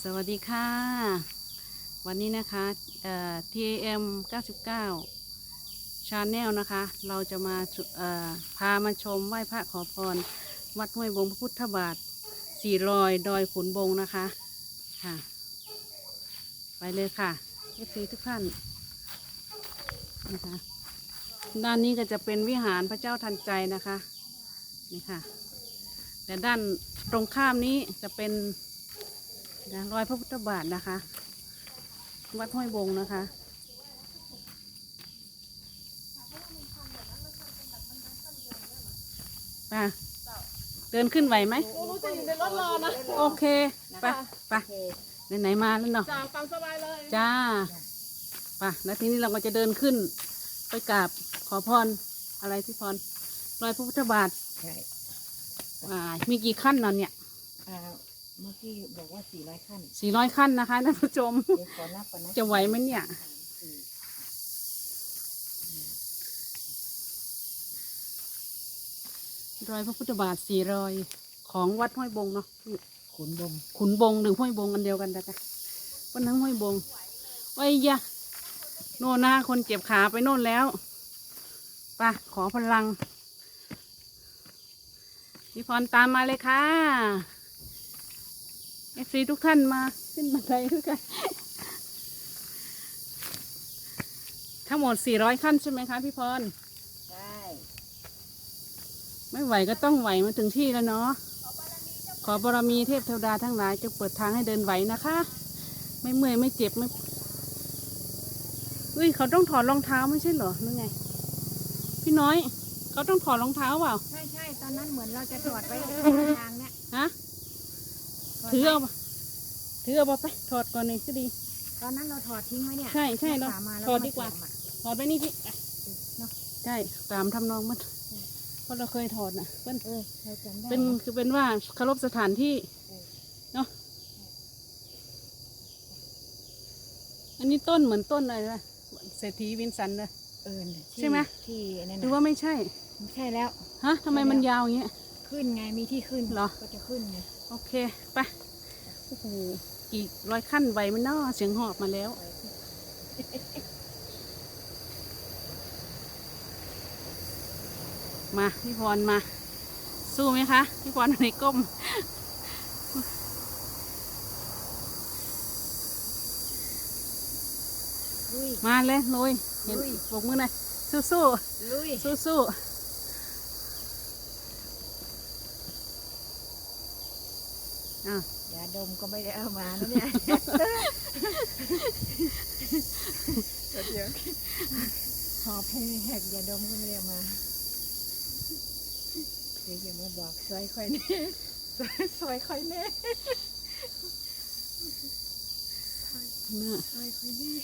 สวัสดีค่ะ วันนี้นะคะเอ่อ TAM 99 Channel นะคะ เราจะมาเอ่อพามาชมไหว้พระขอพร วัดห้วยบงพระพุทธบาทสี่รอยดอยขุนบงนะคะค่ะ ไปเลยค่ะเอฟซีทุกท่านนะคะด้านนี้ก็จะเป็นวิหารพระเจ้าทันใจนะคะนี่ค่ะ แต่ด้านตรงข้ามนี้จะเป็น นะรอยพระพุทธบาทนะคะ วัดห้วยบงนะคะ ไป่ะเดินขึ้นไหวไหม รู้จะอยู่ในรถรอนะ โอเคไปไปไหนๆมาแล้วเนาะจ้าตามสบายเลย จ้าไปแล้วทีนี้เราก็จะเดินขึ้น ไปกราบขอพรอะไรพี่พรรอยพระพุทธบาทใช่อ่ามีกี่ขั้นเนาะเนี่ยอ่า เมื่อกี้บอกว่าสี่ร้อยขั้นสี่ร้อยขั้นนะคะท่านผู้ชม เดี๋ยวขอนับก่อนนะจะไหวไหมเนี่ยสามสี่รอยพระพุทธบาทสี่รอยของวัดห้วยบงเนาะ ขุนบงขุนบงหรือห้วยบงอันเดียวกันนะคะวันนั้นห้วยบงไอ้ยะ โน่นนะคนเจ็บขาไปโน่นแล้วไปขอพลังพี่พรตามมาเลยค่ะ เอฟซีทุกท่านมาขึ้นบันไดด้วยกัน ทั้งหมดสี่ร้อยขั้นใช่ไหมคะพี่พร ใช่ไม่ไหวก็ต้องไหวมาถึงที่แล้วเนาะ ขอบารมีเทพเทวดาทั้งหลายจะเปิดทางให้เดินไหวนะคะ ไม่เมื่อยไม่เจ็บไม่เฮ้ยเขาต้องถอดรองเท้าไม่ใช่เหรอหรือไง พี่น้อย เขาต้องถอดรองเท้าเปล่า ใช่ใช่ตอนนั้นเหมือนเราจะถอดไปทางเนี้ยฮะ ถือเอามาถือเอามาไปถอดก่อนเลยก็ดี ตอนนั้นเราถอดทิ้งไว้เนี่ยใช่ใช่เราเราขามาแล้ถอดดีกว่ามสมอะถอดไปนี่พี่อะเนาะใช่ตามทำนองมันเพราะเราเคยถอดนะเป็นเออเราจำได้เป็นคือเป็นว่าเคารพสถานที่เนาะอันนี้ต้นเหมือนต้นอะไรนะเศรษฐีวินสันเลย เออที่ใช่ไหม ที่นั่นหรือน่ะว่าไม่ใช่ ไม่ใช่แล้ว ฮะทำไมมันยาวอย่างเงี้ย ขึ้นไงมีที่ขึ้นเหรอ ก็จะขึ้นไงโอเคไปโอ้โหกี่ร้อยขั้นไหวไหมันนาะเสียงหอบมาแล้ว มาพี่พรมา สู้ไหมคะ พี่พรในก้ม ลุยมาเลยลุยเห็นลุยบกมือหน่อยสู้สู้ลุย สู้สู้ อะยาดมก็ไม่ได้เอามานะเนี่ยเดี๋ยวหอบให้แหกยาดมก็ไม่ได้เอามาเดี๋ยวอย่ามาบอกซอยค่อยแน่ซอยค่อยแน่เนี่ยซอยค่อยแน่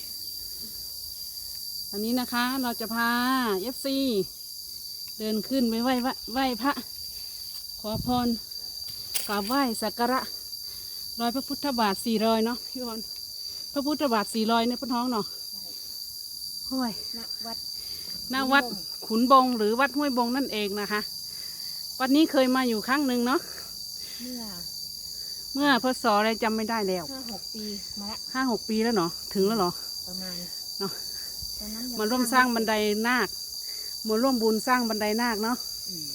อันนี้นะคะเราจะพา FC เดินขึ้นไปไหว้พระไหว้พระ ขอพร กราบไหว้สักการะรอยพระพุทธบาทสี่รอยเนาะพี่พรพระพุทธบาทสี่รอยในพระท้องเนาะโอ้ยณวัดหน้าวัดขุนบงหรือวัดห้วยบงนั่นเองนะคะ วัดนี้เคยมาอยู่ครั้งหนึ่งเนาะเมื่อเมื่อพศอะไรจำไม่ได้แล้วห้าหกปีมาละห้าหกปีแล้วเนาะถึงแล้วเหรอประมาณเนาะตอนนั้นยังมาร่วมสร้างบันไดนาคมาร่วมบุญสร้างบันไดนาคเนาะอืม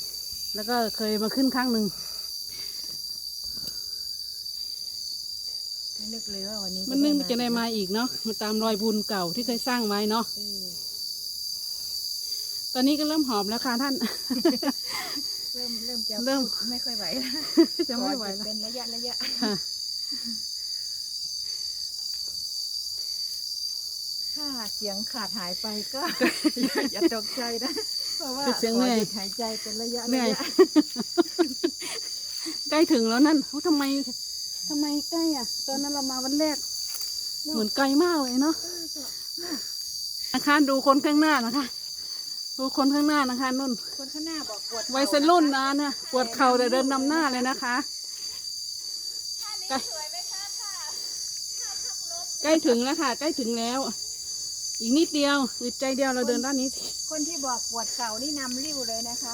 แล้วก็เคยมาขึ้นครั้งหนึ่ง ไม่ นึกเลยว่าวันนี้มันนึกจะได้มาอีกเนาะมาตามรอยบุญเก่าที่เคยสร้างไว้เนาะเออตอนนี้ก็เริ่มหอบแล้วค่ะท่าน เริ่มเริ่มจะเริ่มพูดไม่ค่อยไหวแล้วจะไม่ไหวก่อนแล้วเป็นระยะระยะค่ะถ้าเสียงขาดหายไปก็อย่าอย่าตกใจนะเพราะว่าเสียงเหนื่อยขหดหายใจเป็นระยะเหนื่ระอยยะใกล้ถึงแล้วนั่นเอ้าทำไม ทำไมใกล้อะ ตอนนั้นเรามาวันแรก เหมือนไกลมากเลยเนาะนะคะดูคนข้างหน้านะคะ ดูคนข้างหน้านะคะนุ่น คนข้างหน้าบอกปวดวัยรุ่นนะเนี่ยปวดเข่าแต่เดินนำหน้าเลยนะคะใกล้ใกล้ถึงแล้วค่ะ ใกล้ถึงแล้ว อีกนิดเดียวอึดใจเดียวเราเดินด้านนี้ คนที่บอกปวดเข่านี่นำริ้วเลยนะคะ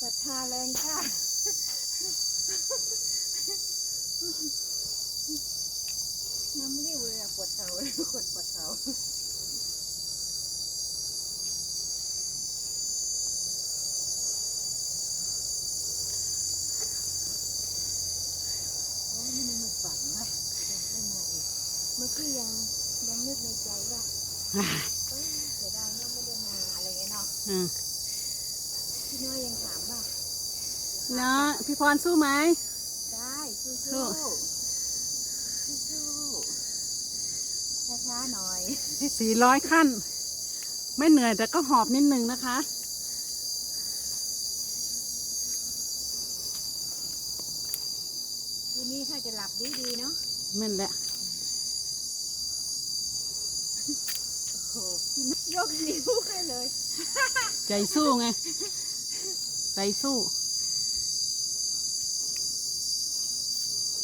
ศรัทธาแรงค่ะ น้ำริ้วเลยอะปวดเท้าเลยปวดปวดเท้าโอ้ยมันฝันนะขึ้นมาอีกเมื่อกี้ยังยังนึกในใจว่าเสียดายเนาะไม่ได้มาอะไรเงี้ยเนาะพี่น้อยยังถามว่า เนาะพี่พรสู้ไหมได้สู้สู้สู้สู้ๆช้าๆหน่อยสี่ร้อยขั้น ไม่เหนื่อยแต่ก็หอบนิดนึงนะคะทีนี้ถ้าจะหลับดีๆเนาะแม่นแหละโอ้โหยกนิ้วให้เลย ใจสู้ไง ใจสู้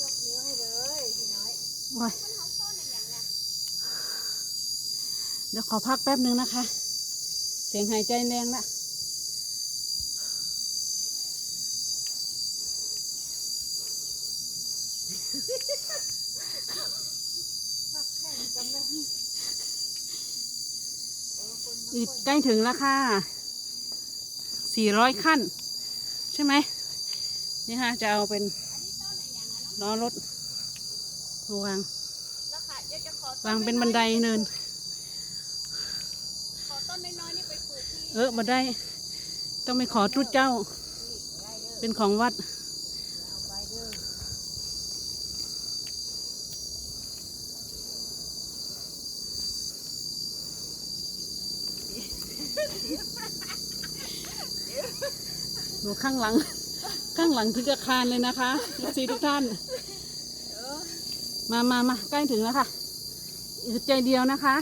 ยกนิ้วให้เลยพี่น้อย โอ้ยเดี๋ยวขอพักแป๊บนึงนะคะ เสียงหายใจแรงละพักแล้วอีกใกล้ถึงแล้วค่ะ สี่ร้อยขั้น ใช่ไหม นี่ค่ะ จะเอาเป็นล้อรถ วางแล้วค่ะเดี๋ยวจะขอวางเป็นบันไดเนินขอต้นน้อยๆนี่ไปปลูกที่เออบันไดต้องไปขอตรุษเจ้า เป็นของวัดเอาไปเด้อหนูข้างหลัง ข้างหลังถึงจะคานเลยนะคะซีทุกท่าน มามามาใกล้ถึงแล้วค่ะอีกใจเดียวนะคะ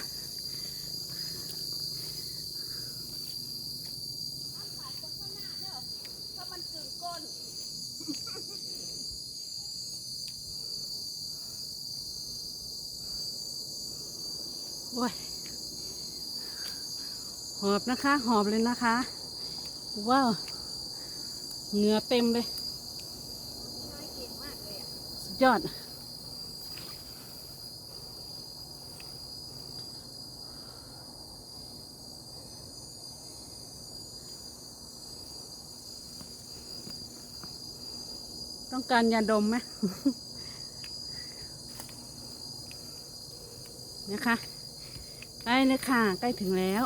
โอ้ย หอบนะคะ หอบเลยนะคะ ว้าว เหงื่อเต็มเลย สุดยอด ต้องการยาดมไหมนะคะใกล้เลยค่ะ ใกล้ถึงแล้ว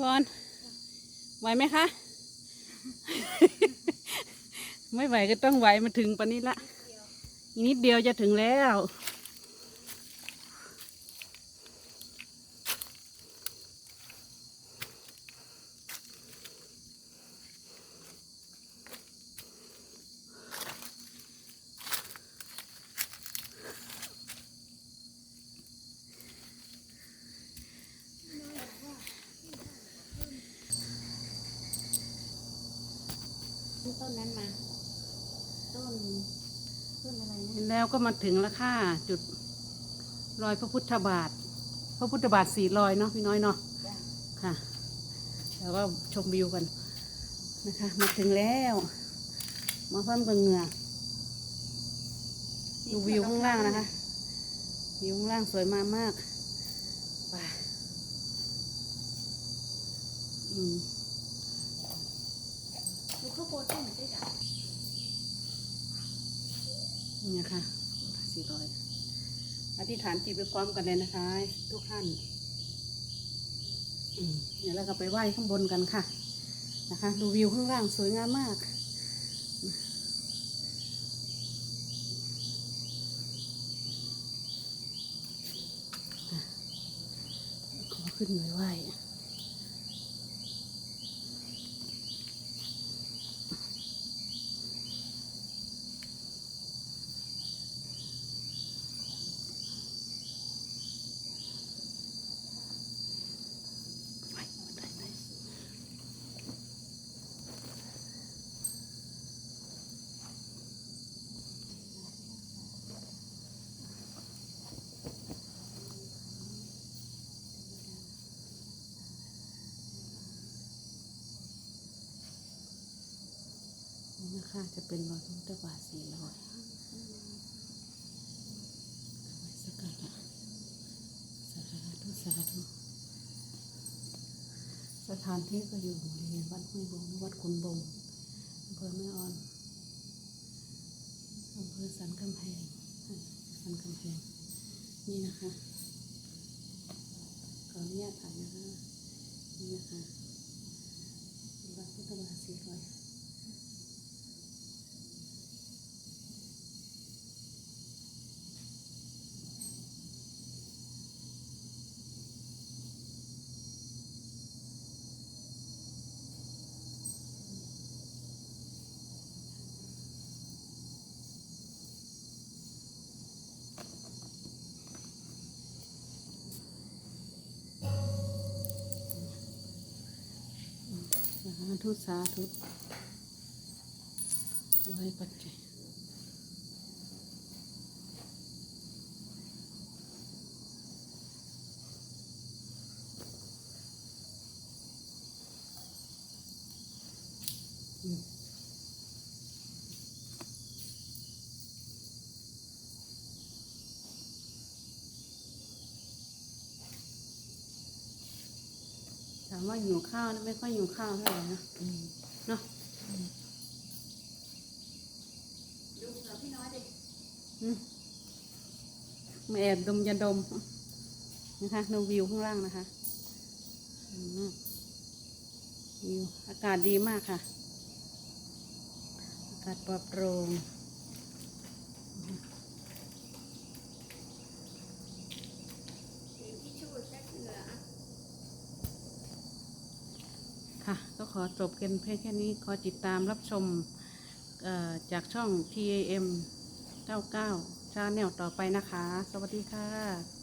พรไหวไหมคะ ไม่ไหวก็ต้องไหวมาถึงปานนี้ละอีกนิดเดียวจะถึงแล้ว ต้นนั้นมา ต้น ต้นอะไรนะเห็นแล้วก็มาถึงแล้วค่ะจุดรอยพระพุทธบาท พระพุทธบาทสี่รอยเนาะพี่น้อยเนาะจ้ะค่ะ แล้วก็ชมวิวกันนะคะ มาถึงแล้ว มาเพิ่มกับเหงื่อดูวิวข้างล่างนะคะวิวข้างล่างสวยมากมากไปอืมดูข้าว โพดต้นได้จ้ะนี่ค่ะสี่ร้อยอธิษฐานจิตไปพร้อมกันเลยนะคะ ทุกท่านเดี๋ยวเราก็ไปไหว้ข้างบนกันค่ะ นะคะ ดูวิวข้างล่างสวยงามมากขอขึ้นหน่อยไหว้ไหว้ได้ไหมนี่นะ ค่ะจะเป็นรอยพุทธบาทสี่รอยไว้สักการะสาธุสาธุสถานที่ก็อยู่บริเวณวัดห้วยบงวัดคุณบงอำเภอแม่ออนอำเภอสันกำแพงสันกำแพงนี่นะคะขออนุญาตถ่ายนะคะนี่นะคะวัดพุทธบาทสีรอย ธุสาธุตัวให้ปัจจัยอืมถามว่าหิวข้าวนะไม่ค่อยหิวข้าวเท่าไหร่นะอืมเนาะดูเสือพี่น้อยดิอืมมาแอบดมยาดมนะคะดูวิวข้างล่างนะคะอืมวิวอากาศดีมากค่ะ อากาศปลอดโปร่ง สีที่ชูดแค่เสืออะ ค่ะ ก็ขอจบกันเพียงแค่นี้ขอติดตามรับชมจากช่อง TAM 99 ชาแนลต่อไปนะคะ สวัสดีค่ะ